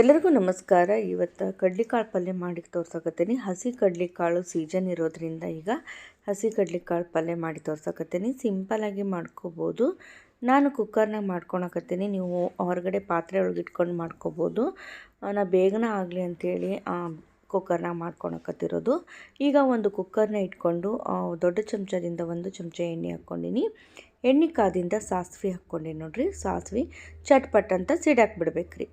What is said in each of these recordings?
ಎಲ್ಲರಿಗೂ ನಮಸ್ಕಾರ. ಇವತ್ತು ಕಡ್ಲಿಕಾಳು ಪಲ್ಯ ಮಾಡಿ ತೋರ್ಸಕತ್ತೀನಿ. ಹಸಿ ಕಡ್ಲಿಕಾಳು ಸೀಸನ್ ಇರೋದ್ರಿಂದ ಈಗ ಹಸಿ ಕಡ್ಲಿಕಾಳು ಪಲ್ಯ ಮಾಡಿ ತೋರ್ಸಕತ್ತೀನಿ. ಸಿಂಪಲಾಗಿ ಮಾಡ್ಕೋಬೋದು. ನಾನು ಕುಕ್ಕರ್ನಾಗ ಮಾಡ್ಕೊಳಕತ್ತೀನಿ. ನೀವು ಹೊರಗಡೆ ಪಾತ್ರೆ ಒಳಗೆ ಇಟ್ಕೊಂಡು ಮಾಡ್ಕೋಬೋದು. ನಾ ಬೇಗನೆ ಆಗಲಿ ಅಂಥೇಳಿ ಕುಕ್ಕರ್ನಾಗ ಮಾಡ್ಕೊಳಕತ್ತಿರೋದು. ಈಗ ಒಂದು ಕುಕ್ಕರ್ನ ಇಟ್ಕೊಂಡು ದೊಡ್ಡ ಚಮಚದಿಂದ ಒಂದು ಚಮಚ ಎಣ್ಣೆ ಹಾಕ್ಕೊಂಡಿನಿ. ಎಣ್ಣೆ ಕಾದಿಂದ ಸಾಸಿವೆ ಹಾಕ್ಕೊಂಡಿನಿ ನೋಡಿರಿ. ಸಾಸಿವೆ ಚಟ್ಪಟ್ ಅಂತ ಸಿಡಾಕ್ ಬಿಡ್ಬೇಕ್ರಿ.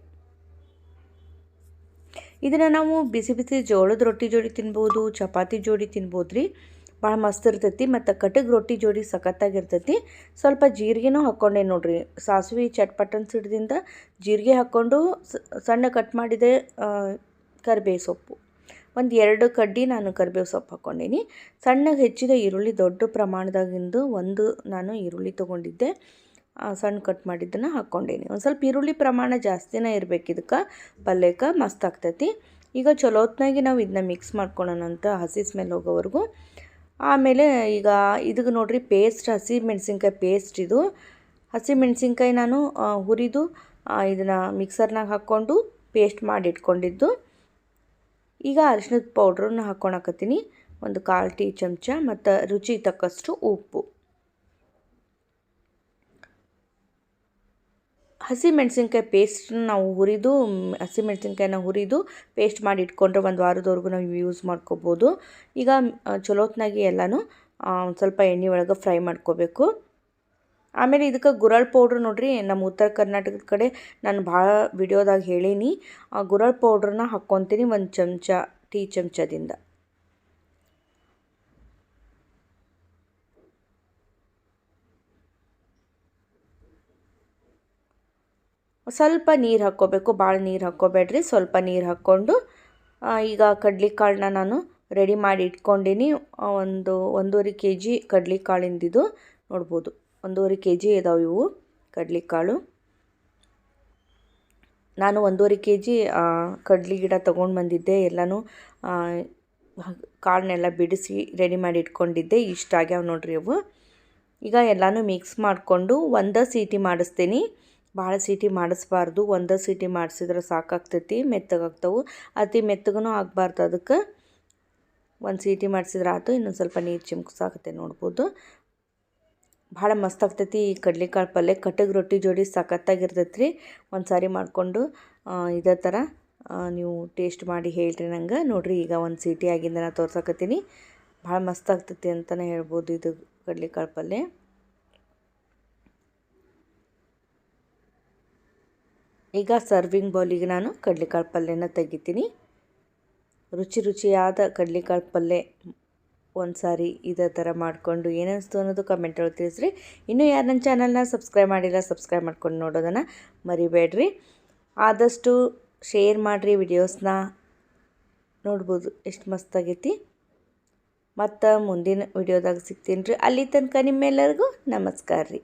ಇದನ್ನು ನಾವು ಬಿಸಿ ಬಿಸಿ ಜೋಳದ ರೊಟ್ಟಿ ಜೋಡಿ ತಿನ್ಬೋದು, ಚಪಾತಿ ಜೋಡಿ ತಿನ್ಬೋದು ರೀ ಭಾಳ ಮಸ್ತ್ ಇರ್ತೈತಿ ಮತ್ತು ಕಟಗ್ ರೊಟ್ಟಿ ಜೋಡಿ ಸಖತ್ತಾಗಿರ್ತೈತಿ ಸ್ವಲ್ಪ ಜೀರಿಗೆನೂ ಹಾಕ್ಕೊಂಡೆ ನೋಡ್ರಿ. ಸಾಸಿವೆ, ಚಟ್ಪಟನ್ ಸಿಡ್ದಿಂದ ಜೀರಿಗೆ ಹಾಕ್ಕೊಂಡು ಸಣ್ಣ ಕಟ್ ಮಾಡಿದೆ ಕರಿಬೇವು ಸೊಪ್ಪು. ಒಂದು ಎರಡು ಕಡ್ಡಿ ನಾನು ಕರಿಬೇವು ಸೊಪ್ಪು ಹಾಕ್ಕೊಂಡೀನಿ ಸಣ್ಣಗೆ ಹೆಚ್ಚಿದ ಈರುಳ್ಳಿ ದೊಡ್ಡ ಪ್ರಮಾಣದಾಗಿಂದು ಒಂದು ನಾನು ಈರುಳ್ಳಿ ತೊಗೊಂಡಿದ್ದೆ. ಸಣ್ಣ ಕಟ್ ಮಾಡಿದ್ದನ್ನು ಹಾಕ್ಕೊಂಡೀನಿ. ಒಂದು ಸ್ವಲ್ಪ ಈರುಳ್ಳಿ ಪ್ರಮಾಣ ಜಾಸ್ತಿನೇ ಇರಬೇಕು ಇದಕ್ಕೆ. ಪಲ್ಯಕ್ಕೆ ಮಸ್ತ್ ಆಗ್ತೈತಿ. ಈಗ ಚಲೋ ಹೊತ್ನಾಗಿ ನಾವು ಇದನ್ನ ಮಿಕ್ಸ್ ಮಾಡ್ಕೊಳ್ಳೋಣಂತ ಹಸಿ ಸ್ಮೆಲ್ ಹೋಗೋವರೆಗೂ. ಆಮೇಲೆ ಈಗ ಇದಕ್ಕೆ ನೋಡಿರಿ ಪೇಸ್ಟ್ ಹಸಿ ಮೆಣಸಿನ್ಕಾಯಿ ಪೇಸ್ಟ್ ಇದು. ಹಸಿ ಮೆಣಸಿನ್ಕಾಯಿ ನಾನು ಹುರಿದು ಇದನ್ನು ಮಿಕ್ಸರ್ನಾಗ ಹಾಕ್ಕೊಂಡು ಪೇಸ್ಟ್ ಮಾಡಿ ಇಟ್ಕೊಂಡಿದ್ದು ಈಗ ಅರಿಶಿನದ ಪೌಡ್ರನ್ನ ಹಾಕ್ಕೊಳಕತ್ತೀನಿ ಒಂದು ಕಾಲು ಟೀ ಚಮಚ ಮತ್ತು ರುಚಿ ತಕ್ಕಷ್ಟು ಉಪ್ಪು. ಹಸಿ ಪೇಸ್ಟ್ನ ನಾವು ಹುರಿದು ಹಸಿ ಮೆಣಸಿನ್ಕಾಯಿನ ಹುರಿದು ಪೇಸ್ಟ್ ಮಾಡಿ ಇಟ್ಕೊಂಡ್ರೆ ಒಂದು ವಾರದವರೆಗೂ ನಾವು ಯೂಸ್ ಮಾಡ್ಕೋಬೋದು. ಈಗ ಚಲೋತ್ನಾಗಿ ಎಲ್ಲನೂ ಸ್ವಲ್ಪ ಎಣ್ಣೆ ಒಳಗೆ ಫ್ರೈ ಮಾಡ್ಕೋಬೇಕು. ಆಮೇಲೆ ಇದಕ್ಕೆ ಗುರಳ್ ಪೌಡ್ರ್ ನೋಡಿರಿ ನಮ್ಮ ಉತ್ತರ ಕರ್ನಾಟಕದ ಕಡೆ ನಾನು ಭಾಳ ವಿಡಿಯೋದಾಗ ಹೇಳೀನಿ. ಆ ಗುರಳ್ ಪೌಡ್ರನ್ನ ಹಾಕ್ಕೊತೀನಿ ಒಂದು ಚಮಚ, ಟೀ ಚಮಚದಿಂದ. ಸ್ವಲ್ಪ ನೀರು ಹಾಕ್ಕೋಬೇಕು ಭಾಳ ನೀರು ಹಾಕ್ಕೋಬೇಡ್ರಿ. ಸ್ವಲ್ಪ ನೀರು ಹಾಕ್ಕೊಂಡು ಈಗ ಕಡ್ಲಿಕಾಳನ್ನ ನಾನು ರೆಡಿ ಮಾಡಿ ಇಟ್ಕೊಂಡೀನಿ. ಒಂದು ಒಂದೂವರೆ ಕೆ ಜಿ ಕಡ್ಲಿಕಾಳಿಂದಿದು ನೋಡ್ಬೋದು. ಒಂದೂವರೆ ಕೆ ಜಿ ಇದಾವೆ ಇವು ಕಡ್ಲಿಕಾಳು. ನಾನು ಒಂದೂವರೆ ಕೆ ಜಿ ಕಡ್ಲಿ ಗಿಡ ತೊಗೊಂಡು ಬಂದಿದ್ದೆ. ಎಲ್ಲನೂ ಕಾಳನ್ನೆಲ್ಲ ಬಿಡಿಸಿ ರೆಡಿ ಮಾಡಿ ಇಟ್ಕೊಂಡಿದ್ದೆ. ಇಷ್ಟ ಆಗ್ಯಾವ ನೋಡ್ರಿ ಅವು. ಈಗ ಎಲ್ಲನೂ ಮಿಕ್ಸ್ ಮಾಡಿಕೊಂಡು ಒಂದೇ ಸೀಟಿ ಮಾಡಿಸ್ತೀನಿ. ಭಾಳ ಸೀಟಿ ಮಾಡಿಸ್ಬಾರ್ದು. ಒಂದೇ ಸೀಟಿ ಮಾಡಿಸಿದ್ರೆ ಸಾಕಾಗ್ತೈತಿ, ಮೆತ್ತಗಾಗ್ತವೆ. ಅತಿ ಮೆತ್ತಗೂ ಆಗಬಾರ್ದು. ಅದಕ್ಕೆ ಒಂದು ಸೀಟಿ ಮಾಡಿಸಿದ್ರೆ ಆಯ್ತು ಇನ್ನೊಂದು ಸ್ವಲ್ಪ ನೀರು ಚಿಮ್ಕ್ಸಾಕತ್ತೆ ನೋಡ್ಬೋದು. ಭಾಳ ಮಸ್ತ್ ಆಗ್ತೈತಿ ಈ ಕಡ್ಲೆಕಾಳು ಪಲ್ಯ. ಕಟ್ಟಗೆ ರೊಟ್ಟಿ ಜೋಡಿ ಸಖತ್ತಾಗಿರ್ತೈತೆ ರೀ ಒಂದು ಸಾರಿ ಮಾಡಿಕೊಂಡು ಇದೇ ಥರ ನೀವು ಟೇಸ್ಟ್ ಮಾಡಿ ಹೇಳ್ರಿ ನಂಗೆ. ನೋಡಿರಿ, ಈಗ ಒಂದು ಸೀಟಿ ಆಗಿಂದ ನಾನು ತೋರ್ಸಕತ್ತೀನಿ. ಭಾಳ ಮಸ್ತ್ ಆಗ್ತೈತಿ ಅಂತಲೇ ಹೇಳ್ಬೋದು ಇದು ಕಡ್ಲೆಕಾಳು ಪಲ್ಯ. ಈಗ ಸರ್ವಿಂಗ್ ಬೌಲಿಗೆ ನಾನು ಕಡಲೆಕಾಳು ಪಲ್ಯನ ತೆಗಿತೀನಿ. ರುಚಿ ರುಚಿಯಾದ ಕಡಲೆಕಾಳು ಪಲ್ಯ ಒಂದು ಸಾರಿ ಇದೇ ಥರ ಮಾಡಿಕೊಂಡು ಏನಿಸ್ತು ಅನ್ನೋದು ಕಮೆಂಟ್ ಒಳಗೆ ತಿಳಿಸ್ರಿ. ಇನ್ನೂ ಯಾರು ನನ್ನ ಚಾನಲ್ನ ಸಬ್ಸ್ಕ್ರೈಬ್ ಮಾಡಿಲ್ಲ ಸಬ್ಸ್ಕ್ರೈಬ್ ಮಾಡ್ಕೊಂಡು ನೋಡೋದನ್ನು ಮರಿಬೇಡ್ರಿ. ಆದಷ್ಟು ಶೇರ್ ಮಾಡಿರಿ ವಿಡಿಯೋಸ್ನ ನೋಡ್ಬೋದು ಎಷ್ಟು ಮಸ್ತಾಗೈತಿ ಮತ್ತು ಮುಂದಿನ ವಿಡಿಯೋದಾಗ ಸಿಗ್ತೀನಿ ರೀ. ಅಲ್ಲಿ ತನಕ ನಿಮ್ಮೆಲ್ಲರಿಗೂ ನಮಸ್ಕಾರ ರೀ.